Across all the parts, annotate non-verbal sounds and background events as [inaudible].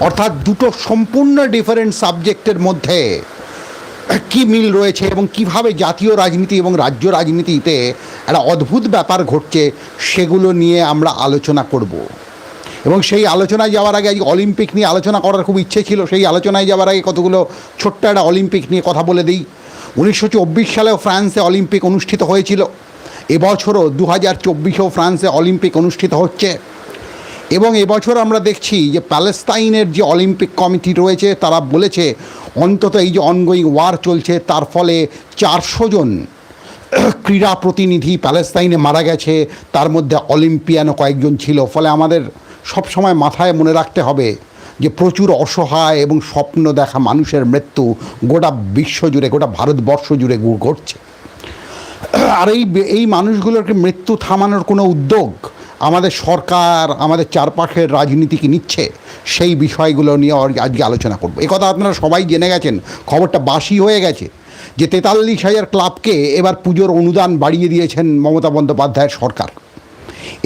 অর্থাৎ দুটো সম্পূর্ণ ডিফারেন্ট সাবজেক্টের মধ্যে কি মিল রয়েছে এবং কীভাবে জাতীয় রাজনীতি এবং রাজ্য রাজনীতিতে একটা অদ্ভুত ব্যাপার ঘটছে সেগুলো নিয়ে আমরা আলোচনা করব। এবং সেই আলোচনায় যাওয়ার আগে অলিম্পিক নিয়ে আলোচনা করার খুব ইচ্ছে ছিল, সেই আলোচনায় যাওয়ার আগে কতগুলো ছোট্ট একটা অলিম্পিক নিয়ে কথা বলে দিই। উনিশশো চব্বিশ সালেও ফ্রান্সে অলিম্পিক অনুষ্ঠিত হয়েছিল। এবছরও দু হাজার চব্বিশেও ফ্রান্সে অলিম্পিক অনুষ্ঠিত হচ্ছে। এবং এবছর আমরা দেখছি যে প্যালেস্তাইনের যে অলিম্পিক কমিটি রয়েছে, তারা বলেছে অন্তত এই যে অনগোয়িং ওয়ার চলছে, তার ফলে চারশো জন ক্রীড়া প্রতিনিধি প্যালেস্তাইনে মারা গেছে, তার মধ্যে অলিম্পিয়ানও কয়েকজন ছিল। ফলে আমাদের সবসময় মাথায় মনে রাখতে হবে যে প্রচুর অসহায় এবং স্বপ্ন দেখা মানুষের মৃত্যু গোটা বিশ্ব জুড়ে, গোটা ভারতবর্ষ জুড়ে ঘটছে। আর এই এই মানুষগুলোকে মৃত্যু থামানোর কোনো উদ্যোগ আমাদের সরকার, আমাদের চারপাশের রাজনীতি কি নিচ্ছে, সেই বিষয়গুলো নিয়ে আজকে আলোচনা করব। কথা আপনারা সবাই জেনে গেছেন, খবরটা বাসি হয়ে গেছে যে তেতাল্লিশ হাজার ক্লাবকে এবার পুজোর অনুদান বাড়িয়ে দিয়েছেন মমতা বন্দ্যোপাধ্যায়ের সরকার।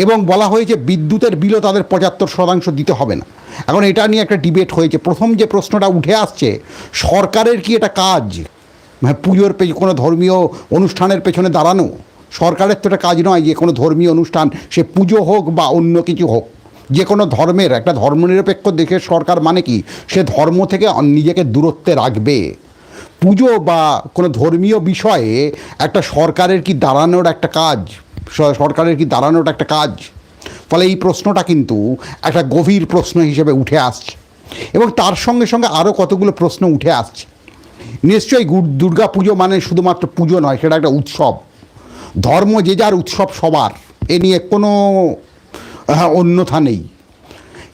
এবং বলা হয়েছে বিদ্যুতের বিলও তাদের পঁচাত্তর শতাংশ দিতে হবে না। এখন এটা নিয়ে একটা ডিবেট হয়েছে। প্রথম যে প্রশ্নটা উঠে আসছে, সরকারের কি এটা কাজ? মানে পুজোর পে কোনো ধর্মীয় অনুষ্ঠানের পেছনে দাঁড়ানো? সরকারের তো এটা কাজ নয় যে কোনো ধর্মীয় অনুষ্ঠান, সে পুজো হোক বা অন্য কিছু হোক, যে কোনো ধর্মের, একটা ধর্মনিরপেক্ষ দেশের সরকার মানে কি? সে ধর্ম থেকে নিজেকে দূরত্বে রাখবে। পুজো বা কোনো ধর্মীয় বিষয়ে একটা সরকারের কি দাঁড়ানোর একটা কাজ সরকারের কি দাঁড়ানোর একটা কাজ? ফলে এই প্রশ্নটা কিন্তু একটা গভীর প্রশ্ন হিসেবে উঠে আসছে। এবং তার সঙ্গে সঙ্গে আরও কতগুলো প্রশ্ন উঠে আসছে। নিশ্চয়ই দুর্গা পুজো মানে শুধুমাত্র পুজো নয়, সেটা একটা উৎসব। ধর্ম যে যার উৎসব সবার এ নিয়ে কোনো আহ, অন্যথা নেই।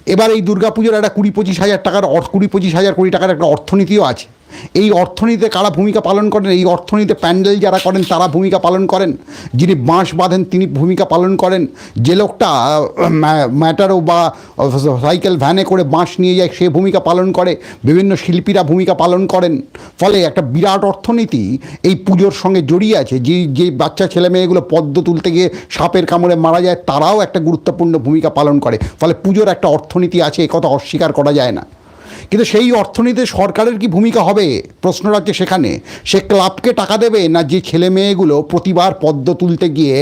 এবার এই দুর্গাপুজোর একটা কুড়ি পঁচিশ হাজার টাকার কুড়ি পঁচিশ হাজার কোটি টাকার একটা অর্থনীতিও আছে। এই অর্থনীতিতে কারা ভূমিকা পালন করেন? এই অর্থনীতিতে প্যান্ডেল যারা করেন, তারা ভূমিকা পালন করেন? যিনি বাঁশ বাঁধেন, তিনি ভূমিকা পালন করেন। যে লোকটা ম্যাটারও বা সাইকেল ভ্যানে করে বাঁশ নিয়ে যায়, সে ভূমিকা পালন করে। বিভিন্ন শিল্পীরা ভূমিকা পালন করেন। ফলে একটা বিরাট অর্থনীতি এই পুজোর সঙ্গে জড়িয়ে আছে। যে যে বাচ্চা, ছেলে মেয়েগুলো পদ্ম তুলতে গিয়ে সাপের কামড়ে মারা যায়, তারাও একটা গুরুত্বপূর্ণ ভূমিকা পালন করে। ফলে পুজোর একটা অর্থনীতি আছে, এ কথা অস্বীকার করা যায় না। কিন্তু সেই অর্থনীতিতে সরকারের কি ভূমিকা হবে? প্রশ্নটা হচ্ছে সেখানে। সে ক্লাবকে টাকা দেবে না যে ছেলে মেয়েগুলো প্রতিবার পদ্ম তুলতে গিয়ে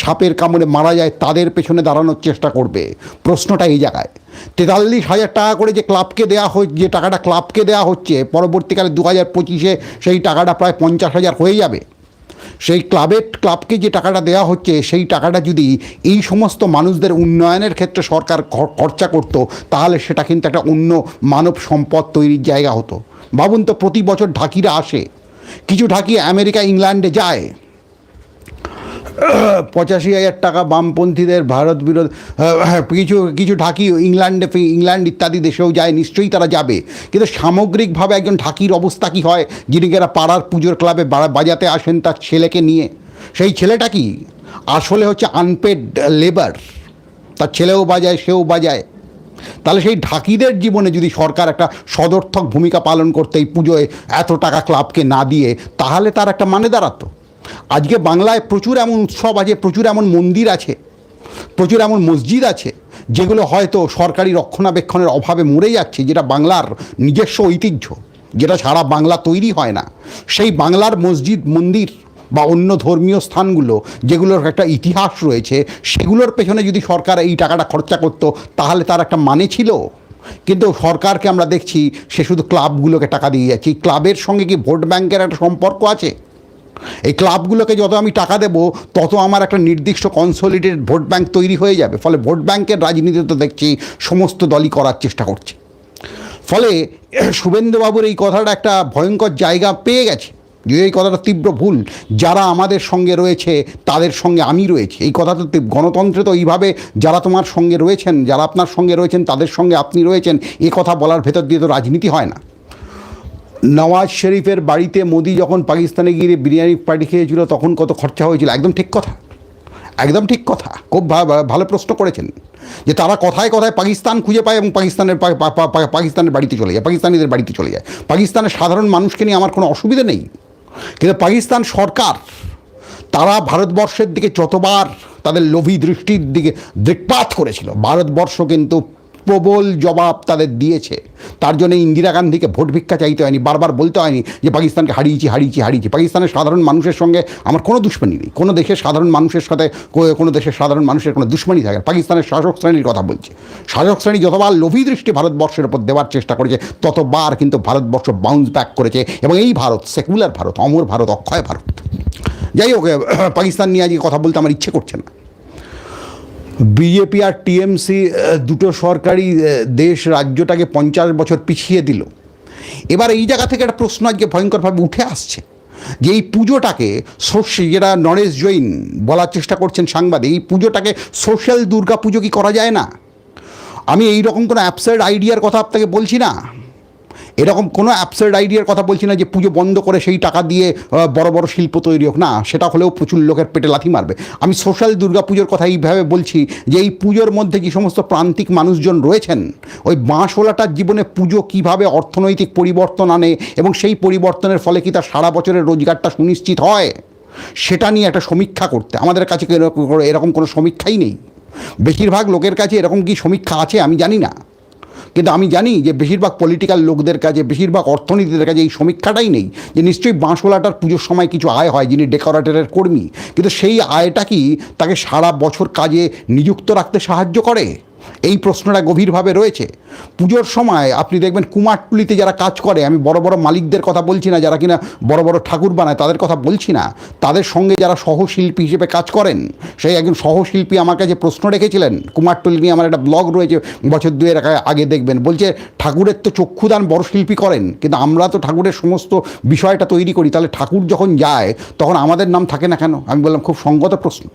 সাপের কামড়ে মারা যায় তাদের পেছনে দাঁড়ানোর চেষ্টা করবে? প্রশ্নটা এই জায়গায়। তেতাল্লিশ হাজার টাকা করে যে ক্লাবকে দেওয়া হচ্ছে, যে টাকাটা ক্লাবকে দেওয়া হচ্ছে, পরবর্তীকালে দু হাজার পঁচিশে সেই টাকাটা প্রায় পঞ্চাশ হাজার হয়ে যাবে। সেই ক্লাবের ক্লাবকে যে টাকাটা দেওয়া হচ্ছে, সেই টাকাটা যদি এই সমস্ত মানুষদের উন্নয়নের ক্ষেত্রে সরকার খরচা করতো, তাহলে সেটা কিন্তু একটা অন্য মানব সম্পদ তৈরির জায়গা হতো। ভাবুন তো, প্রতি বছর ঢাকিরা আসে। কিছু ঢাকি আমেরিকা, ইংল্যান্ডে যায়। পঁচাশি হাজার টাকা বামপন্থীদের ভারত বিরোধ হ্যাঁ, কিছু কিছু ঢাকি ইংল্যান্ডে ইংল্যান্ড ইত্যাদি দেশেও যায় নিশ্চয়ই তারা যাবে। কিন্তু সামগ্রিকভাবে একজন ঢাকির অবস্থা কী হয় যিনি কিনা পাড়ার পুজোর ক্লাবে বাজাতে আসেন তার ছেলেকে নিয়ে? সেই ছেলেটা কি? আসলে হচ্ছে আনপেড লেবার তার ছেলেও বাজায় সেও বাজায়। তাহলে সেই ঢাকিদের জীবনে যদি সরকার একটা সদর্থক ভূমিকা পালন করতে এই পুজোয় এত টাকা ক্লাবকে না দিয়ে তাহলে তার একটা মানে দাঁড়াতো। আজকে বাংলায় প্রচুর এমন উৎসব আছে, প্রচুর এমন মন্দির আছে, প্রচুর এমন মসজিদ আছে, যেগুলো হয়তো সরকারি রক্ষণাবেক্ষণের অভাবে মরে যাচ্ছে, যেটা বাংলার নিজস্ব ঐতিহ্য, যেটা সারা বাংলা তৈরি হয় না। সেই বাংলার মসজিদ, মন্দির বা অন্য ধর্মীয় স্থানগুলো, যেগুলোর একটা ইতিহাস রয়েছে, সেগুলোর পেছনে যদি সরকার এই টাকাটা খরচা করতো, তাহলে তার একটা মানে ছিল। কিন্তু সরকারকে আমরা দেখছি, সে শুধু ক্লাবগুলোকে টাকা দিয়ে যাচ্ছে। ক্লাবের সঙ্গে কি ভোট ব্যাংকের একটা সম্পর্ক আছে? এই ক্লাবগুলোকে যত আমি টাকা দেবো, তত আমার একটা নির্দিষ্ট কনসোলিডেটেড ভোট ব্যাঙ্ক তৈরি হয়ে যাবে। ফলে ভোট ব্যাংকের রাজনীতি তো দেখছি সমস্ত দলই করার চেষ্টা করছে। ফলে [clears throat] শুভেন্দুবাবুর এই কথাটা একটা ভয়ঙ্কর জায়গা পেয়ে গেছে। যে এই কথাটা তীব্র ভুল, যারা আমাদের সঙ্গে রয়েছে, তাদের সঙ্গে আমি রয়েছি। এই কথাটা তো গণতন্ত্রে তো এইভাবে যারা তোমার সঙ্গে রয়েছেন, যারা আপনার সঙ্গে রয়েছেন, তাদের সঙ্গে আপনি রয়েছেন, এ কথা বলার ভেতর দিয়ে তো রাজনীতি হয় না। নওয়াজ শরীফের বাড়িতে মোদি যখন পাকিস্তানে গিয়ে বিরিয়ানি পার্টি খেয়েছিল, তখন কত খরচা হয়েছিল? একদম ঠিক কথা। একদম ঠিক কথা। খুব ভালো প্রশ্ন করেছেন। যে তারা কথায় কথায় পাকিস্তান খুঁজে পায় এবং পাকিস্তানের পাকিস্তানের বাড়িতে চলে যায়, পাকিস্তানিদের বাড়িতে চলে যায়। পাকিস্তানের সাধারণ মানুষকে নিয়ে আমার কোনো অসুবিধা নেই। কিন্তু পাকিস্তান সরকার, তারা ভারতবর্ষের দিকে যতবার তাদের লোভী দৃষ্টির দিকে দৃকপাত করেছিল, ভারতবর্ষ কিন্তু প্রবল জবাব তাদের দিয়েছে। তার জন্য ইন্দিরা গান্ধীকে ভোট ভিক্ষা চাইতে হয়নি, বারবার বলতে হয়নি যে পাকিস্তানকে হারিয়েছি হারিয়েছি হারিয়েছি। পাকিস্তানের সাধারণ মানুষের সঙ্গে আমার কোনো দুশ্মনী নেই। কোনো দেশের সাধারণ মানুষের সাথে কোনো দেশের সাধারণ মানুষের কোনো দুশ্মনী থাকে পাকিস্তানের শাসক শ্রেণির কথা বলছে। শাসক শ্রেণি যতবার লোভী দৃষ্টি ভারতবর্ষের উপর দেওয়ার চেষ্টা করেছে, ততবার কিন্তু ভারতবর্ষ বাউন্স ব্যাক করেছে এবং এই ভারত সেকুলার ভারত, অমর ভারত, অক্ষয় ভারত। যাই হোক পাকিস্তান নিয়ে আজকে কথা বলতে আমার ইচ্ছে করছে না। বিজেপি আর টিএমসি দুটো সরকারি দেশ রাজ্যটাকে পঞ্চাশ বছর পিছিয়ে দিল। এবার এই জায়গা থেকে একটা প্রশ্ন আজকে ভয়ঙ্করভাবে উঠে আসছে যে এই পুজোটাকে যেটা নরেশ জৈন বলার চেষ্টা করছেন সাংবাদিক, এই পুজোটাকে সোশ্যাল দুর্গা পুজো কি করা যায় না? আমি এই রকম কোনো অ্যাপসাইড আইডিয়ার কথা আপনাকে বলছি না। এরকম কোনো অ্যাপসাইড আইডিয়ার কথা বলছি না যে পুজো বন্ধ করে সেই টাকা দিয়ে বড় বড় শিল্প তৈরি হোক। না, সেটা হলেও প্রচুর লোকের পেটে লাথি মারবে। আমি সোশ্যাল দুর্গা পুজোর কথা এইভাবে বলছি যে এই পুজোর মধ্যে যে সমস্ত প্রান্তিক মানুষজন রয়েছেন, ওই বাঁশওয়ালাটার জীবনে পুজো কীভাবে অর্থনৈতিক পরিবর্তন আনে এবং সেই পরিবর্তনের ফলে কি তার সারা বছরের রোজগারটা সুনিশ্চিত হয়, সেটা নিয়ে একটা সমীক্ষা করতে। আমাদের কাছে এরকম কোনো সমীক্ষাই নেই। বেশিরভাগ লোকের কাছে এরকম কি সমীক্ষা আছে আমি জানি না। কিন্তু আমি জানি যে বেশিরভাগ পলিটিক্যাল লোকদের কাছে, বেশিরভাগ অর্থনীতিদের কাছে এই সমীক্ষাটাই নেই যে নিশ্চয়ই বাঁশোলাটার পুজোর সময় কিছু আয় হয় যিনি ডেকোরেটরের কর্মী। কিন্তু সেই আয়টা কি তাকে সারা বছর কাজে নিযুক্ত রাখতে সাহায্য করে? এই প্রশ্নটা গভীরভাবে রয়েছে। পুজোর সময় আপনি দেখবেন কুমারটুলিতে যারা কাজ করে, আমি বড় বড় মালিকদের কথা বলছি না, যারা কিনা বড় বড় ঠাকুর বানায় তাদের কথা বলছি না। তাদের সঙ্গে যারা সহশিল্পী হিসেবে কাজ করেন, সেই একজন সহশিল্পী আমার কাছে প্রশ্ন রেখেছিলেন। কুমারটুলি নিয়ে আমার একটা ব্লগ রয়েছে, বছর দুয়ের আগে- দেখবেন। বলছে, ঠাকুরের তো চক্ষুদান বড় শিল্পী করেন, কিন্তু আমরা তো ঠাকুরের সমস্ত বিষয়টা তৈরি করি। তাহলে ঠাকুর যখন যায়, তখন আমাদের নাম থাকে না কেন? আমি বললাম, খুব সঙ্গত প্রশ্ন।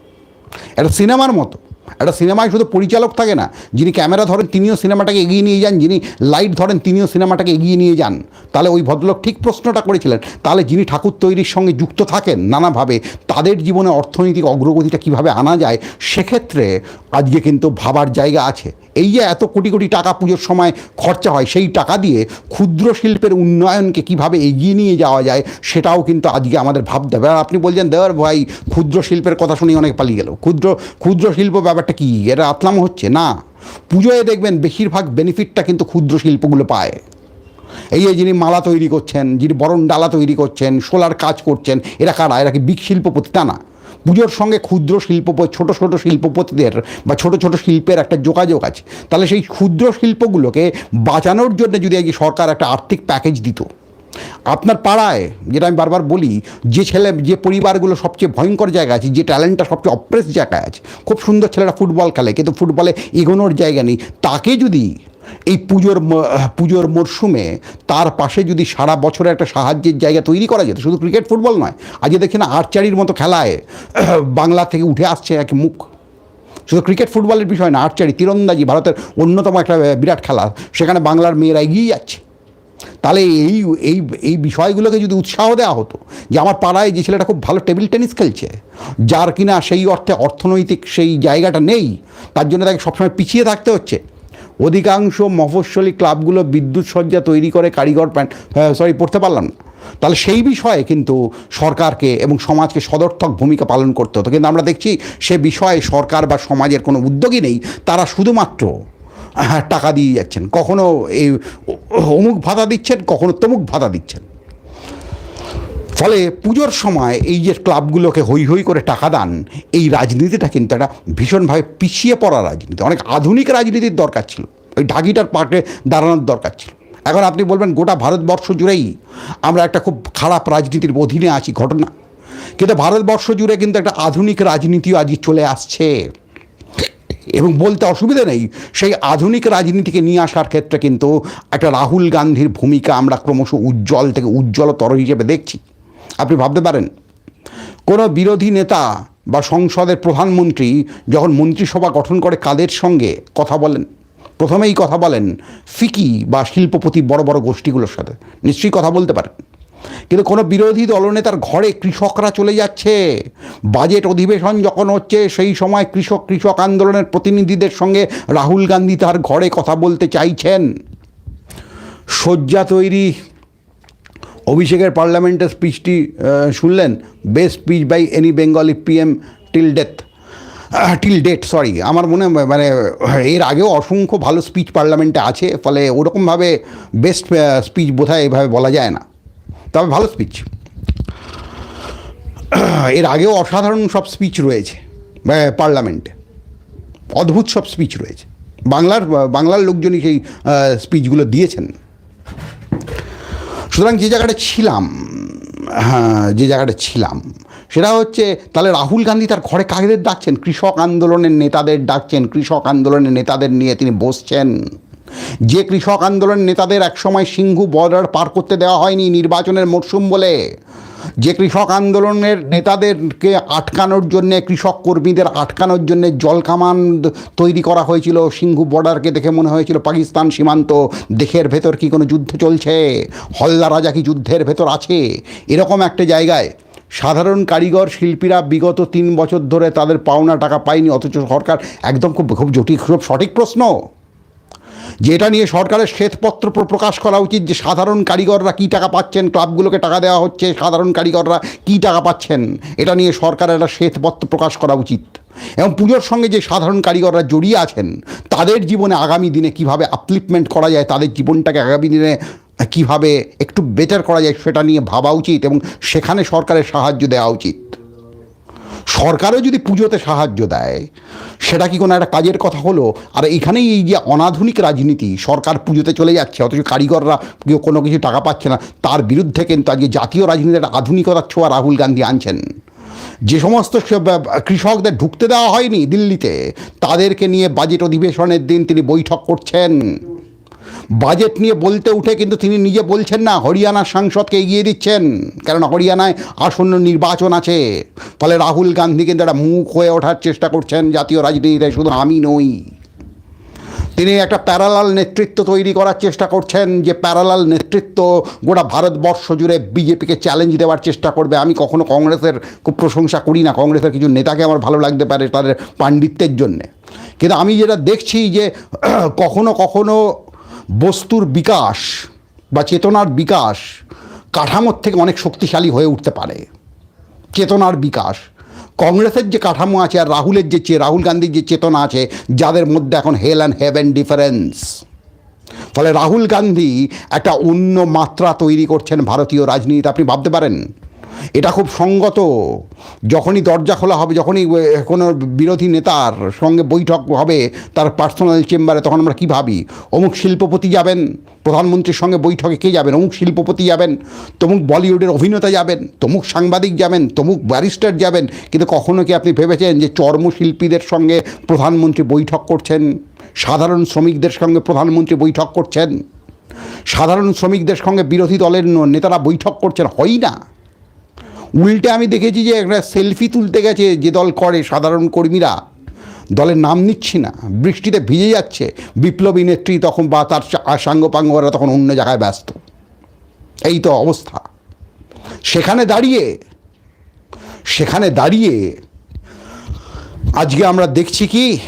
একটা সিনেমার মতো। একটা সিনেমায় শুধু পরিচালক থাকে না, যিনি ক্যামেরা ধরেন তিনিও সিনেমাটাকে এগিয়ে নিয়ে যান, যিনি লাইট ধরেন তিনিও সিনেমাটাকে এগিয়ে নিয়ে যান। তাহলে ওই ভদ্রলোক ঠিক প্রশ্নটা করেছিলেন, তাহলে যিনি ঠাকুর তৈরির সঙ্গে যুক্ত থাকেন নানাভাবে, তাদের জীবনে অর্থনৈতিক অগ্রগতিটা কীভাবে আনা যায়, সেক্ষেত্রে আজকে কিন্তু ভাবার জায়গা আছে। এই যে এত কোটি কোটি টাকা পুজোর সময় খরচা হয়, সেই টাকা দিয়ে ক্ষুদ্র শিল্পের উন্নয়নকে কীভাবে এগিয়ে নিয়ে যাওয়া যায়, সেটাও কিন্তু আজকে আমাদের ভাবতে হবে। আর আপনি বলছেন, দেওয়ার ভাই, ক্ষুদ্র শিল্পের কথা শুনে অনেক পালিয়ে গেল। ক্ষুদ্র ক্ষুদ্র শিল্প ব্যাপারটা কি? এটা আতলাম হচ্ছে? না। পুজোয় দেখবেন বেশিরভাগ বেনিফিটটা কিন্তু ক্ষুদ্র শিল্পগুলো পায়। এই যিনি মালা তৈরি করছেন, যিনি বরণ ডালা তৈরি করছেন, সোলার কাজ করছেন, এরা কারা? এরা কি বিগ শিল্পপতি? তা না। পুজোর সঙ্গে ক্ষুদ্র শিল্পপতি ছোট ছোট শিল্পপতিদের বা ছোট ছোট শিল্পের একটা যোগাযোগ আছে। তাহলে সেই ক্ষুদ্র শিল্পগুলোকে বাঁচানোর জন্য যদি সরকার একটা আর্থিক প্যাকেজ দিত আপনার পাড়ায়, যেটা আমি বারবার বলি, যে ছেলে, যে পরিবারগুলো সবচেয়ে ভয়ঙ্কর জায়গা আছে, যে ট্যালেন্টটা সবচেয়ে অপ্রেস জায়গায় আছে, খুব সুন্দর ছেলেরা ফুটবল খেলে, কিন্তু ফুটবলে এগোনোর জায়গা নেই, তাকে যদি এই পুজোর পুজোর মরশুমে তার পাশে যদি সারা বছরে একটা সাহায্যের জায়গা তৈরি করা যেত, শুধু ক্রিকেট ফুটবল নয়, আজকে দেখছেন আর্চারির মতো খেলায় [clears throat] বাংলা থেকে উঠে আসছে এক মুখ। শুধু ক্রিকেট ফুটবলের বিষয় না আর্চারি তীরন্দাজি ভারতের অন্যতম একটা বিরাট খেলা, সেখানে বাংলার মেয়েরা এগিয়ে যাচ্ছে। তাহলে এই এই এই বিষয়গুলোকে যদি উৎসাহ দেওয়া হতো যে আমার পাড়ায় যে ছেলেটা খুব ভালো টেবিল টেনিস খেলছে যার কিনা সেই অর্থে অর্থনৈতিক সেই জায়গাটা নেই তার জন্য তাকে সবসময় পিছিয়ে থাকতে হচ্ছে। অধিকাংশ মফস্বলী ক্লাবগুলো বিদ্যুৎ সজ্জা তৈরি করে কারিগর প্যান্ট সরি পড়তে পারলাম না। তাহলে সেই বিষয়ে কিন্তু সরকারকে এবং সমাজকে সদর্থক ভূমিকা পালন করতে হতো। কিন্তু আমরা দেখছি সে বিষয়ে সরকার বা সমাজের কোনো উদ্যোগই নেই তারা শুধুমাত্র হ্যাঁ, টাকা দিয়ে যাচ্ছেন। কখনো এই অমুক ভাতা দিচ্ছেন, কখনো তমুক ভাতা দিচ্ছেন। ফলে পুজোর সময় এই যে ক্লাবগুলোকে হই হই করে টাকা দান, এই রাজনীতিটা কিন্তু একটা ভীষণভাবে পিছিয়ে পড়া রাজনীতি। অনেক আধুনিক রাজনীতির দরকার ছিল। ওই ঢাকিটার পাটে দাঁড়ানোর দরকার ছিল। এখন আপনি বলবেন গোটা ভারতবর্ষ জুড়েই আমরা একটা খুব খারাপ রাজনীতির অধীনে আছি ঘটনা। কিন্তু ভারতবর্ষ জুড়ে কিন্তু একটা আধুনিক রাজনীতিও আজকে চলে আসছে। এবং বলতে অসুবিধা নেই। সেই আধুনিক রাজনীতিকে নিয়ে আসার ক্ষেত্রে কিন্তু একটা রাহুল গান্ধীর ভূমিকা আমরা ক্রমশ উজ্জ্বল থেকে উজ্জ্বলতর হিসেবে দেখছি। আপনি ভাবতে পারেন, কোনো বিরোধী নেতা বা সংসদের প্রধানমন্ত্রী যখন মন্ত্রিসভা গঠন করে কাদের সঙ্গে কথা বলেন, প্রথমেই কথা বলেন ফিকি বা শিল্পপতি বড় বড় গোষ্ঠীগুলোর সাথে। নিশ্চয়ই কথা বলতে পারেন। কিন্তু কোনো বিরোধী দলনেতার ঘরে কৃষকরা চলে যাচ্ছে। বাজেট অধিবেশন যখন হচ্ছে, সেই সময় কৃষক কৃষক আন্দোলনের প্রতিনিধিদের সঙ্গে রাহুল গান্ধী তার ঘরে কথা বলতে চাইছেন। শয্যা তৈরি, অভিষেকের পার্লামেন্টের স্পিচটি শুনলেন? Best speech by any Bengali PM till death till date, sorry. আমার মনে মানে এর আগেও অসংখ্য ভালো স্পিচ পার্লামেন্টে আছে, ফলে ওরকমভাবে বেস্ট স্পিচ বোধহয় এভাবে বলা যায় না। তবে ভালো স্পিচ এর আগেও অসাধারণ সব স্পিচ রয়েছে পার্লামেন্টে অদ্ভুত সব স্পিচ রয়েছে। বাংলার বাংলার লোকজনই সেই স্পিচগুলো দিয়েছেন। সুতরাং যে জায়গাটা ছিলাম হ্যাঁ যে জায়গাটা ছিলাম, সেটা হচ্ছে, তাহলে রাহুল গান্ধী তার ঘরে কাকেদের ডাকছেন? কৃষক আন্দোলনের নেতাদের ডাকছেন, কৃষক আন্দোলনের নেতাদের নিয়ে তিনি বসছেন। যে কৃষক আন্দোলনের নেতাদের একসময় সিংহু বর্ডার পার করতে দেওয়া হয়নি নির্বাচনের মরশুম বলে। যে কৃষক আন্দোলনের নেতাদেরকে আটকানোর জন্যে, কৃষক কর্মীদের আটকানোর জন্যে জলকামান তৈরি করা হয়েছিল, সিংহু বর্ডারকে দেখে মনে হয়েছিল পাকিস্তান সীমান্ত, দেশের ভেতর কি কোনো যুদ্ধ চলছে? হল্লা রাজা কি যুদ্ধের ভেতর আছে? এরকম একটা জায়গায় সাধারণ কারিগর শিল্পীরা বিগত তিন বছর ধরে তাদের পাওনা টাকা পায়নি, অথচ সরকার একদম খুব খুব জটিল, খুব সঠিক প্রশ্ন। যেটা নিয়ে সরকারের শ্বেতপত্র প্রকাশ করা উচিত যে সাধারণ কারিগররা কী টাকা পাচ্ছেন, ক্লাবগুলোকে টাকা দেওয়া হচ্ছে, সাধারণ কারিগররা কী টাকা পাচ্ছেন, এটা নিয়ে সরকারের একটা শ্বেতপত্র প্রকাশ করা উচিত। এবং পুজোর সঙ্গে যে সাধারণ কারিগররা জড়িয়ে আছেন, তাদের জীবনে আগামী দিনে কীভাবে আপলিপমেন্ট করা যায়, তাদের জীবনটাকে আগামী দিনে কীভাবে একটু বেটার করা যায়, সেটা নিয়ে ভাবা উচিত এবং সেখানে সরকারের সাহায্য দেওয়া উচিত। সরকারও যদি পুজোতে সাহায্য দেয়, সেটা কি কোনো একটা কাজের কথা হলো? আর এখানেই এই যে অনাধুনিক রাজনীতি, সরকার পুজোতে চলে যাচ্ছে, অথচ কারিগররা কেউ কোনো কিছু টাকা পাচ্ছে না, তার বিরুদ্ধে কিন্তু আজকে জাতীয় রাজনীতির একটা আধুনিকতার ছোঁয়া রাহুল গান্ধী আনছেন। যে সমস্ত কৃষকদের ঢুকতে দেওয়া হয়নি দিল্লিতে, তাদেরকে নিয়ে বাজেট অধিবেশনের দিন তিনি বৈঠক করছেন। বাজেট নিয়ে বলতে উঠে কিন্তু তিনি নিজে বলছেন না, হরিয়ানার সাংসদকে এগিয়ে দিচ্ছেন। কারণ হরিয়ানায় আসন্ন নির্বাচন আছে। ফলে রাহুল গান্ধী কিন্তু একটা মুখ হয়ে ওঠার চেষ্টা করছেন জাতীয় রাজনীতিতে, শুধু আমি নই। তিনি একটা প্যারালাল নেতৃত্ব তৈরি করার চেষ্টা করছেন, যে প্যারালাল নেতৃত্ব গোটা ভারতবর্ষ জুড়ে বিজেপিকে চ্যালেঞ্জ দেওয়ার চেষ্টা করবে। আমি কখনো কংগ্রেসের খুব প্রশংসা করি না, কংগ্রেসের কিছু নেতাকে আমার ভালো লাগতে পারে তাদের পাণ্ডিত্যের জন্যে। কিন্তু আমি যেটা দেখছি যে, [clears throat] কখনো কখনো বস্তুর বিকাশ বা চেতনার বিকাশ কাঠামোর থেকে অনেক শক্তিশালী হয়ে উঠতে পারে। চেতনার বিকাশ। কংগ্রেসের যে কাঠামো আছে আর রাহুলের যে চে- রাহুল গান্ধীর যে চেতনা আছে, যাদের মধ্যে এখন হেল অ্যান্ড হেভেন ডিফারেন্স ফলে রাহুল গান্ধী একটা অন্য মাত্রা তৈরি করছেন ভারতীয় রাজনীতি আপনি ভাবতে পারেন এটা খুব সঙ্গত। যখনই দরজা খোলা হবে, যখনই কোনো বিরোধী নেতার সঙ্গে বৈঠক হবে, তার পার্সোনাল চেম্বারে তখন আমরা কী ভাবি? অমুক শিল্পপতি যাবেন, প্রধানমন্ত্রীর সঙ্গে বৈঠকে কে যাবেন? অমুক শিল্পপতি যাবেন, তমুক বলিউডের অভিনেতা যাবেন, তমুক সাংবাদিক যাবেন, তমুক ব্যারিস্টার যাবেন। কিন্তু কখনো কি আপনি ভেবেছেন যে চর্মশিল্পীদের সঙ্গে প্রধানমন্ত্রী বৈঠক করছেন? সাধারণ শ্রমিকদের সঙ্গে প্রধানমন্ত্রী বৈঠক করছেন? সাধারণ শ্রমিকদের সঙ্গে বিরোধী দলের নেতারা বৈঠক করছেন? হয় না উল্টে আমি দেখেছি যে একটা সেলফি তুলতে গেছে যে দল করে সাধারণ কর্মীরা। দলের নাম নিচ্ছি না, বৃষ্টিতে ভিজে যাচ্ছে। বিপ্লবী নেত্রী তখন বা তার সাঙ্গপাঙ্গরা তখন অন্য জায়গায় ব্যস্ত। এই তো অবস্থা। সেখানে দাঁড়িয়ে সেখানে দাঁড়িয়ে আজকে আমরা দেখছি কি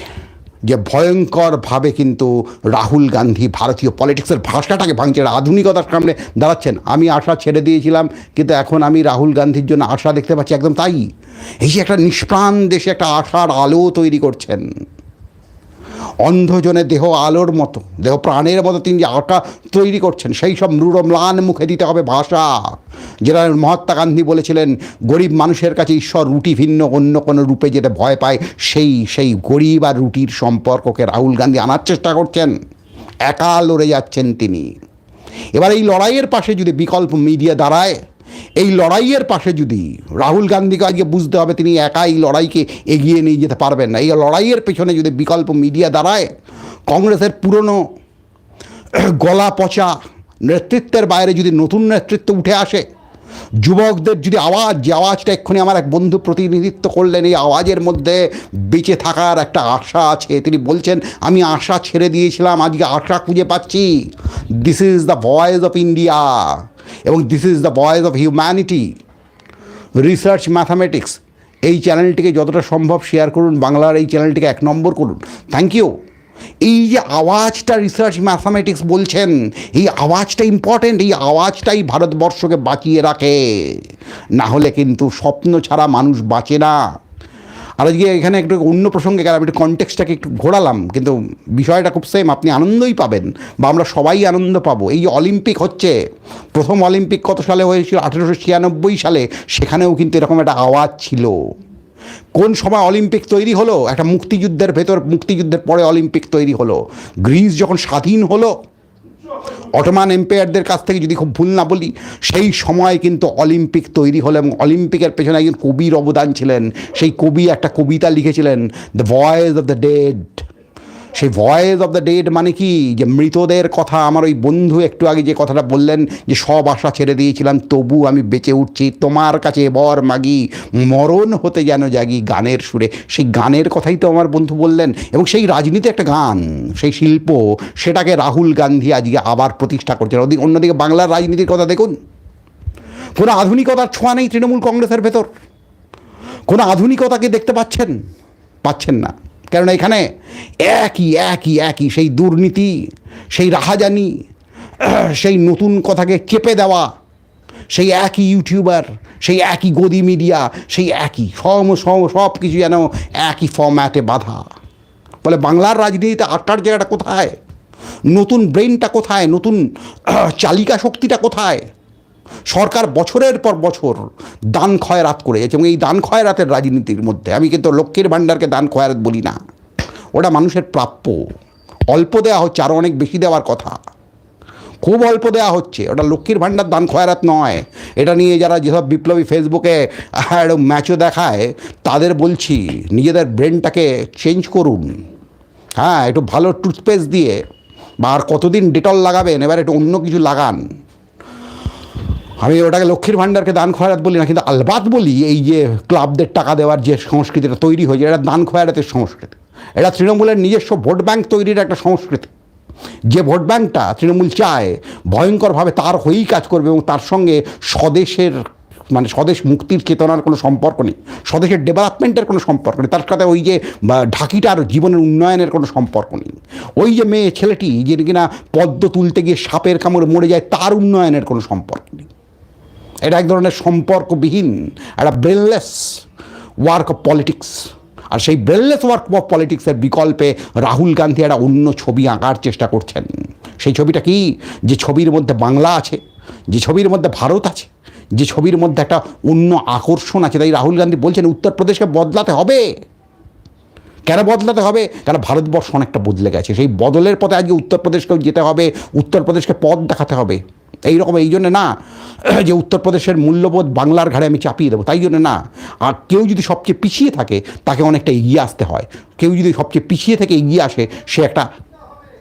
যে ভয়ঙ্করভাবে কিন্তু রাহুল গান্ধী ভারতীয় পলিটিক্সের ভাষাটাকে ভাঙছে আধুনিকতার সামনে দাঁড়াচ্ছেন। আমি আশা ছেড়ে দিয়েছিলাম, কিন্তু এখন আমি রাহুল গান্ধীর জন্য আশা দেখতে পাচ্ছি একদম তাই। এই একটা নিষ্প্রাণ দেশে একটা আশার আলো তৈরি করছেন। অন্ধজনের দেহ আলোর মতো, দেহ প্রাণের মতো তিনি যে আঁকা তৈরি করছেন, সেই সব ম্লান মুখে দিতে হবে ভাষা। যেটা মহাত্মা গান্ধী বলেছিলেন, গরিব মানুষের কাছে ঈশ্বর রুটি ভিন্ন, অন্য কোনো রূপে যেটা ভয় পায়, সেই সেই গরিব আর রুটির সম্পর্ককে রাহুল গান্ধী আনার চেষ্টা করছেন। একা লড়ে যাচ্ছেন তিনি। এবার এই লড়াইয়ের পাশে যদি বিকল্প মিডিয়া দাঁড়ায় এই লড়াইয়ের পাশে যদি রাহুল গান্ধীকে আজকে বুঝতে হবে, তিনি একা এই লড়াইকে এগিয়ে নিয়ে যেতে পারবেন না। এই লড়াইয়ের পেছনে যদি বিকল্প মিডিয়া দাঁড়ায়, কংগ্রেসের পুরনো গলা পচা নেতৃত্বের বাইরে যদি নতুন নেতৃত্ব উঠে আসে, যুবকদের যদি আওয়াজ, যে আওয়াজটা এক্ষুনি আমার এক বন্ধু প্রতিনিধিত্ব করলেন, এই আওয়াজের মধ্যে বেঁচে থাকার একটা আশা আছে। তিনি বলছেন, আমি আশা ছেড়ে দিয়েছিলাম, আজকে আশা খুঁজে পাচ্ছি। This is the voice of India এবং this is the voice of humanity research mathematics এই চ্যানেলটিকে যতটা সম্ভব শেয়ার করুন, বাংলার এই চ্যানেলটিকে এক নম্বর করুন। থ্যাংক ইউ এই যে আওয়াজটা রিসার্চ ম্যাথামেটিক্স বলছেন, এই আওয়াজটা ইম্পর্টেন্ট এই আওয়াজটাই ভারতবর্ষকে বাঁচিয়ে রাখে। না হলে কিন্তু স্বপ্ন ছাড়া মানুষ বাঁচে না। আর আজকে এখানে একটু অন্য প্রসঙ্গে গেলাম, একটু কনটেক্সটাকে একটু ঘোরালাম, কিন্তু বিষয়টা খুব সেম আপনি আনন্দই পাবেন বা আমরা সবাই আনন্দ পাবো। এই অলিম্পিক হচ্ছে, প্রথম অলিম্পিক কত সালে হয়েছিল? আঠেরোশো ছিয়ানব্বই সালে, সেখানেও কিন্তু এরকম একটা আওয়াজ ছিল। কোন সময় অলিম্পিক তৈরি হলো? একটা মুক্তিযুদ্ধের ভেতর, মুক্তিযুদ্ধের পরে অলিম্পিক তৈরি হলো। গ্রিস যখন স্বাধীন হলো অটোমান এম্পায়ারদের কাছ থেকে যদি খুব ভুল না বলি, সেই সময় কিন্তু অলিম্পিক তৈরি হলো এবং অলিম্পিকের পেছনে একজন কবির অবদান ছিলেন। সেই কবি একটা কবিতা লিখেছিলেন the voice of the dead সেই ভয়েস অফ দ্য ডেড মানে কি? যে মৃতদের কথা আমার ওই বন্ধু একটু আগে যে কথাটা বললেন, যে সব আশা ছেড়ে দিয়েছিলাম, তবু আমি বেঁচে উঠছি, তোমার কাছে বর মাগি, মরণ হতে যেন জাগি গানের সুরে। সেই গানের কথাই তো আমার বন্ধু বললেন, এবং সেই রাজনীতি একটা গান, সেই শিল্প, সেটাকে রাহুল গান্ধী আজকে আবার প্রতিষ্ঠা করছেন। ওদিকে অন্যদিকে বাংলার রাজনীতির কথা দেখুন। কোনো আধুনিকতার ছোঁয়া নেই তৃণমূল কংগ্রেসের ভেতর। কোনো আধুনিকতাকে দেখতে পাচ্ছেন? পাচ্ছেন না। কারণ এখানে একই একই একই সেই দুর্নীতি, সেই রাহাজানি, [clears throat] সেই নতুন কথাকে চেপে দেওয়া, সেই একই ইউটিউবার, সেই একই গদি মিডিয়া, সেই একই সম সম সব কিছু যেন একই ফর্ম্যাটে বাধা। বলে বাংলার রাজনীতিতে আটটার জায়গাটা কোথায়? নতুন ব্রেনটা কোথায়? নতুন [clears throat] চালিকা শক্তিটা কোথায়? সরকার বছরের পর বছর দান খয়রাত করে যাচ্ছে এবং এই দান খয়রাতের রাজনীতির মধ্যে, আমি কিন্তু লক্ষ্মীর ভাণ্ডারকে দান খয়রাত বলি না। ওটা মানুষের প্রাপ্য। অল্প দেওয়া হচ্ছে আরও অনেক বেশি দেওয়ার কথা। খুব অল্প দেওয়া হচ্ছে। ওটা লক্ষ্মীর ভাণ্ডার দান খয়রাত নয়। এটা নিয়ে যারা যেসব বিপ্লবী ফেসবুকে ম্যাচও দেখায়, তাদের বলছি, নিজেদের ব্রেনটাকে চেঞ্জ করুন। হ্যাঁ একটু ভালো টুথপেস্ট দিয়ে, বা আর কতদিন ডেটল লাগাবেন, এবার একটু অন্য কিছু লাগান। আমি ওটাকে লক্ষ্মীর ভাণ্ডারকে দান খয়রাত বলি না, কিন্তু আলবাত বলি, এই যে ক্লাবদের টাকা দেওয়ার যে সংস্কৃতিটা তৈরি হয়েছে, এটা দান খয়রাতের সংস্কৃতি। এটা তৃণমূলের নিজস্ব ভোট ব্যাংক তৈরির একটা সংস্কৃতি। যে ভোট ব্যাংকটা তৃণমূল চায়, ভয়ঙ্করভাবে তার হয়েই কাজ করবে এবং তার সঙ্গে স্বদেশের মানে স্বদেশ মুক্তির চেতনার কোনো সম্পর্ক নেই, স্বদেশের ডেভেলপমেন্টের কোনো সম্পর্ক নেই, তার সাথে ওই যে ঢাকিটার জীবনের উন্নয়নের কোনো সম্পর্ক নেই। ওই যে মেয়ে ছেলেটি যে কিনা পদ্ম তুলতে গিয়ে সাপের কামড়ে মরে যায়, তার উন্নয়নের কোনো সম্পর্ক নেই। এটা এক ধরনের সম্পর্কবিহীন, একটা ব্রেনলেস ওয়ার্ক অফ পলিটিক্স আর সেই ব্রেনলেস ওয়ার্ক অফ পলিটিক্সের বিকল্পে রাহুল গান্ধী একটা অন্য ছবি আঁকার চেষ্টা করছেন। সেই ছবিটা কি? যে ছবির মধ্যে বাংলা আছে, যে ছবির মধ্যে ভারত আছে, যে ছবির মধ্যে একটা অন্য আকর্ষণ আছে। তাই রাহুল গান্ধী বলছেন, উত্তরপ্রদেশকে বদলাতে হবে। কেন বদলাতে হবে? কারণ ভারতবর্ষ অনেকটা বদলে গেছে? সেই বদলের পথে আজকে উত্তরপ্রদেশকেও যেতে হবে, উত্তরপ্রদেশকে পথ দেখাতে হবে। এই রকম এই জন্যে না, [clears throat] যে উত্তরপ্রদেশের মূল্যবোধ বাংলার ঘাড়ে আমি চাপিয়ে দেবো, তাই জন্য না। আর কেউ যদি সবচেয়ে পিছিয়ে থাকে, তাকে অনেকটা এগিয়ে আসতে হয়। কেউ যদি সবচেয়ে পিছিয়ে থেকে এগিয়ে আসে, সে একটা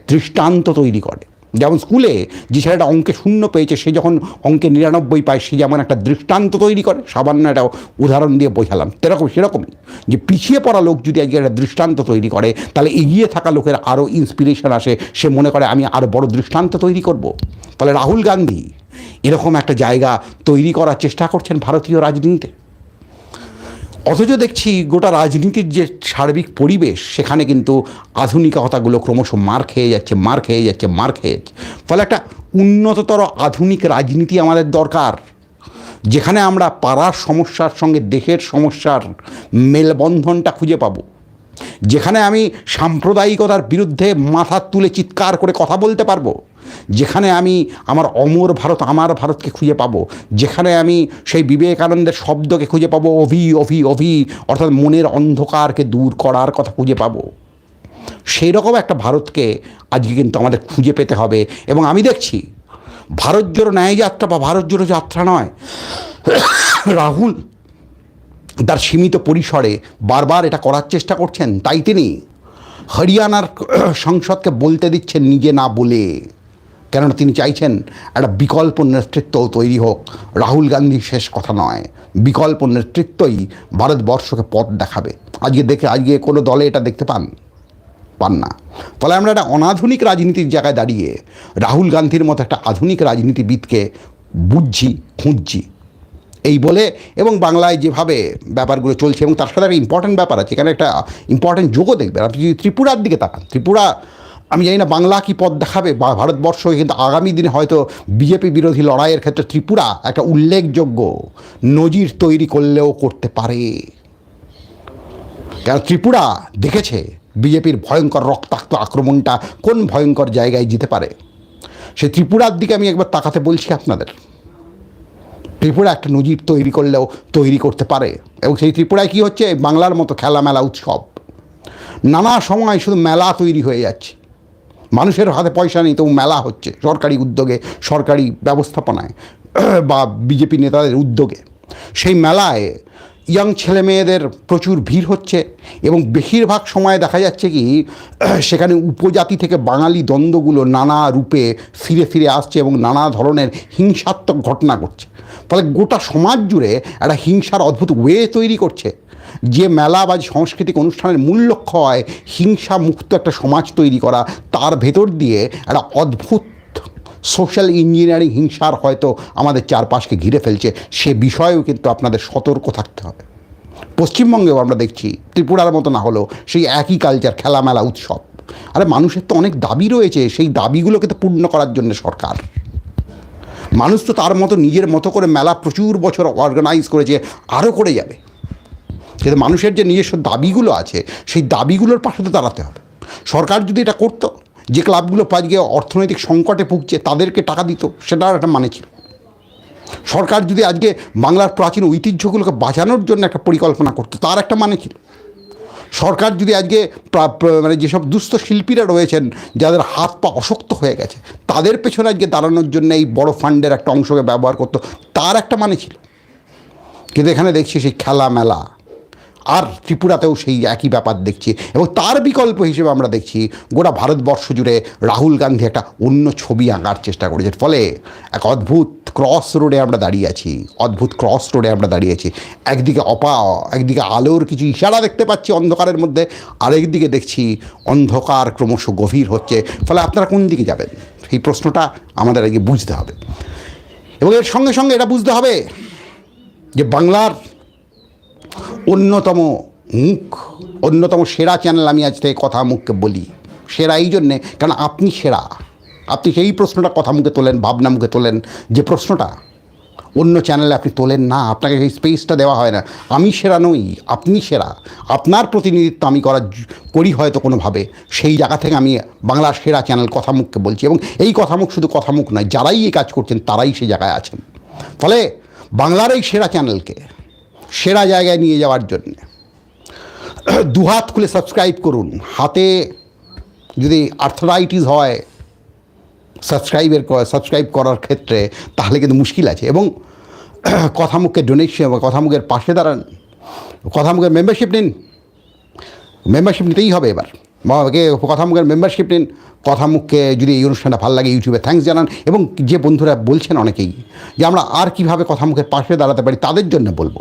দৃষ্টান্ত তৈরি করে। যেমন স্কুলে যে ছেলেটা অঙ্কে শূন্য পেয়েছে, সে যখন অঙ্কে নিরানব্বই পায়, সে যেমন একটা দৃষ্টান্ত তৈরি করে, সামান্য একটা উদাহরণ দিয়ে বোঝালাম। সেরকম, সেরকমই। যে পিছিয়ে পড়া লোক যদি আজকে একটা দৃষ্টান্ত তৈরি করে, তাহলে এগিয়ে থাকা লোকের আরও ইন্সপিরেশন আসে। সে মনে করে, আমি আরও বড় দৃষ্টান্ত তৈরি করব। তাহলে রাহুল গান্ধী এরকম একটা জায়গা তৈরি করার চেষ্টা করছেন ভারতীয় রাজনীতিতে। অথচ দেখছি গোটা রাজনীতির যে সার্বিক পরিবেশ, সেখানে কিন্তু আধুনিকতাগুলো ক্রমশ মার খেয়ে যাচ্ছে, মার খেয়ে যাচ্ছে, মার খেয়ে যাচ্ছে। ফলে একটা উন্নততর আধুনিক রাজনীতি আমাদের দরকার, যেখানে আমরা পাড়ার সমস্যার সঙ্গে দেশের সমস্যার মেলবন্ধনটা খুঁজে পাবো। যেখানে আমি সাম্প্রদায়িকতার বিরুদ্ধে মাথা তুলে চিৎকার করে কথা বলতে পারব, যেখানে আমি আমার অমর ভারত, আমার ভারতকে খুঁজে পাবো, যেখানে আমি সেই বিবেকানন্দের শব্দকে খুঁজে পাবো, অভি অভি অভি, অর্থাৎ মনের অন্ধকারকে দূর করার কথা খুঁজে পাবো। সেই রকম একটা ভারতকে আজকে কিন্তু আমাদের খুঁজে পেতে হবে। এবং আমি দেখছি, ভারত জোড়ো ন্যায় যাত্রা বা ভারত জোড়ো যাত্রা নয়। [coughs] রাহুল তার সীমিত পরিসরে বারবার এটা করার চেষ্টা করছেন তাই তিনি। হরিয়ানার সংসদকে বলতে দিচ্ছেন নিজে না বলে। কেননা তিনি চাইছেন একটা বিকল্প নেতৃত্ব তৈরি হোক। রাহুল গান্ধী শেষ কথা নয়। বিকল্প নেতৃত্বই ভারতবর্ষকে পথ দেখাবে। আজকে দেখে, আজকে কোনো দলে এটা দেখতে পান? পান না। ফলে আমরা একটা অনাধুনিক রাজনীতির জায়গায় দাঁড়িয়ে রাহুল গান্ধীর মতো একটা আধুনিক রাজনীতিবিদকে বুঝছি, খুঁজছি। এই বলে এবং বাংলায় যেভাবে ব্যাপারগুলো চলছে এবং তার সাথে একটা ইম্পর্ট্যান্ট ব্যাপার আছে, এখানে একটা ইম্পর্ট্যান্ট যোগও দেখবেন। আপনি যদি ত্রিপুরার দিকে তাকান, ত্রিপুরা, আমি জানি না বাংলা কি পথ দেখাবে, বা ভারতবর্ষ কিন্তু আগামী দিনে হয়তো বিজেপি বিরোধী লড়াইয়ের ক্ষেত্রে ত্রিপুরা একটা উল্লেখযোগ্য নজির তৈরি করলেও করতে পারে। কারণ ত্রিপুরা দেখেছে বিজেপির ভয়ঙ্কর রক্তাক্ত আক্রমণটা কোন ভয়ঙ্কর জায়গায় যেতে পারে? সে ত্রিপুরার দিকে আমি একবার তাকাতে বলছি আপনাদের। ত্রিপুরা একটা নজির তৈরি করলেও তৈরি করতে পারে। এবং সেই ত্রিপুরায় কী হচ্ছে? বাংলার মতো খেলা মেলা উৎসব। নানা সময় শুধু মেলা তৈরি হয়ে যাচ্ছে। মানুষের হাতে পয়সা নেই, তবু মেলা হচ্ছে সরকারি উদ্যোগে, সরকারি ব্যবস্থাপনায়, বা বিজেপি নেতাদের উদ্যোগে। সেই মেলায় ইয়াং ছেলে মেয়েদের প্রচুর ভিড় হচ্ছে এবং বেশিরভাগ সময় দেখা যাচ্ছে কি, [clears throat] সেখানে উপজাতি থেকে বাঙালি দ্বন্দ্বগুলো নানা রূপে ফিরে ফিরে আসছে এবং নানা ধরনের হিংসাত্মক ঘটনা ঘটছে। ফলে গোটা সমাজ জুড়ে একটা হিংসার অদ্ভুত ওয়ে তৈরি করছে। যে মেলা বা সাংস্কৃতিক অনুষ্ঠানের মূল লক্ষ্য হয় হিংসা মুক্ত একটা সমাজ তৈরি করা, তার ভেতর দিয়ে একটা অদ্ভুত সোশ্যাল ইঞ্জিনিয়ারিং হিংসার হয়তো আমাদের চারপাশকে ঘিরে ফেলছে, সে বিষয়েও কিন্তু আপনাদের সতর্ক থাকতে হবে। পশ্চিমবঙ্গেও আমরা দেখছি, ত্রিপুরার মতো না হলেও সেই একই কালচার খেলামেলা, উৎসব। আরে মানুষের তো অনেক দাবি রয়েছে, সেই দাবিগুলোকে তো পূর্ণ করার জন্য সরকার। মানুষ তো তার মতো নিজের মতো করে মেলা প্রচুর বছর অর্গানাইজ করেছে, আরও করে যাবে। কিন্তু মানুষের যে নিজস্ব দাবিগুলো আছে, সেই দাবিগুলোর পাশে তো দাঁড়াতে হবে। সরকার যদি এটা করতো যে ক্লাবগুলো আজকে অর্থনৈতিক সংকটে ভুগছে, তাদেরকে টাকা দিত সেটার একটা মানে ছিল। সরকার যদি আজকে বাংলার প্রাচীন ঐতিহ্যগুলোকে বাঁচানোর জন্য একটা পরিকল্পনা করতো, তার একটা মানে ছিল। সরকার যদি আজকে মানে যেসব দুস্থ শিল্পীরা রয়েছেন, যাদের হাত পা অশক্ত হয়ে গেছে, তাদের পেছনে আজকে দাঁড়ানোর জন্য এই বড় ফান্ডের একটা অংশকে ব্যবহার করতো, তার একটা মানে ছিল। কিন্তু এখানে দেখছি সেই খেলা মেলা আর ত্রিপুরাতেও সেই একই ব্যাপার দেখছি। এবং তার বিকল্প হিসেবে আমরা দেখছি, গোটা ভারতবর্ষ জুড়ে রাহুল গান্ধী একটা অন্য ছবি আঁকার চেষ্টা করেছে। ফলে এক অদ্ভুত ক্রস রোডে আমরা দাঁড়িয়ে আছি, অদ্ভুত ক্রস রোডে আমরা দাঁড়িয়ে আছি। একদিকে অপা, একদিকে আলোর কিছু ইশারা দেখতে পাচ্ছি অন্ধকারের মধ্যে, আরেকদিকে দেখছি অন্ধকার ক্রমশ গভীর হচ্ছে। ফলে আপনারা কোন দিকে যাবেন? সেই প্রশ্নটা আমাদের আগে বুঝতে হবে। এবং এর সঙ্গে সঙ্গে এটা বুঝতে হবে যে বাংলার অন্যতম মুখ, অন্যতম সেরা চ্যানেল আমি আজ থেকে কথা মুখকে বলি। সেরা এই জন্যে কারণ আপনি সেরা। আপনি সেই প্রশ্নটা কথা মুখে তোলেন, ভাবনা মুখে তোলেন। যে প্রশ্নটা অন্য চ্যানেলে আপনি তোলেন না, আপনাকে সেই স্পেসটা দেওয়া হয় না। আমি সেরা নই, আপনি সেরা। আপনার প্রতিনিধিত্ব আমি করার করি হয়তো কোনোভাবে। সেই জায়গা থেকে আমি বাংলার সেরা চ্যানেল কথা মুখকে বলছি এবং এই কথা মুখ শুধু কথা মুখ নয়, যারাই এই কাজ করছেন তারাই সেই জায়গায় আছেন। ফলে বাংলার এই সেরা চ্যানেলকে সেরা জায়গায় নিয়ে যাওয়ার জন্যে। দুহাত খুলে সাবস্ক্রাইব করুন। হাতে যদি আর্থারাইটিস হয় সাবস্ক্রাইবের সাবস্ক্রাইব করার ক্ষেত্রে তাহলে কিন্তু মুশকিল আছে। এবং কথামুখে ডোনেশন বা কথামুখের পাশে দাঁড়ান। কথামুখের মেম্বারশিপ নিন। মেম্বারশিপ নিতেই হবে এবার। কথামুখের মেম্বারশিপ নিন। কথামুখকে যদি এই অনুষ্ঠানটা ভালো লাগে ইউটিউবে থ্যাঙ্কস জানান। এবং যে বন্ধুরা বলছেন অনেকেই যে আমরা আর কীভাবে কথামুখের পাশে দাঁড়াতে পারি, তাদের জন্য বলব।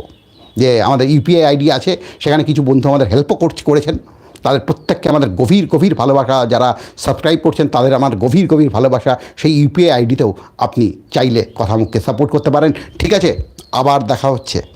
যে আমাদের ইউপিআই আইডি আছে, সেখানে কিছু বন্ধু আমাদের হেল্পও করছে, করেছেন। তাদের প্রত্যেককে আমাদের গভীর গভীর ভালোবাসা যারা সাবস্ক্রাইব করছেন, তাদের আমার গভীর গভীর ভালোবাসা, সেই ইউপিআই আইডিতেও আপনি চাইলে কথা মুখকে সাপোর্ট করতে পারেন। ঠিক আছে, আবার দেখা হচ্ছে।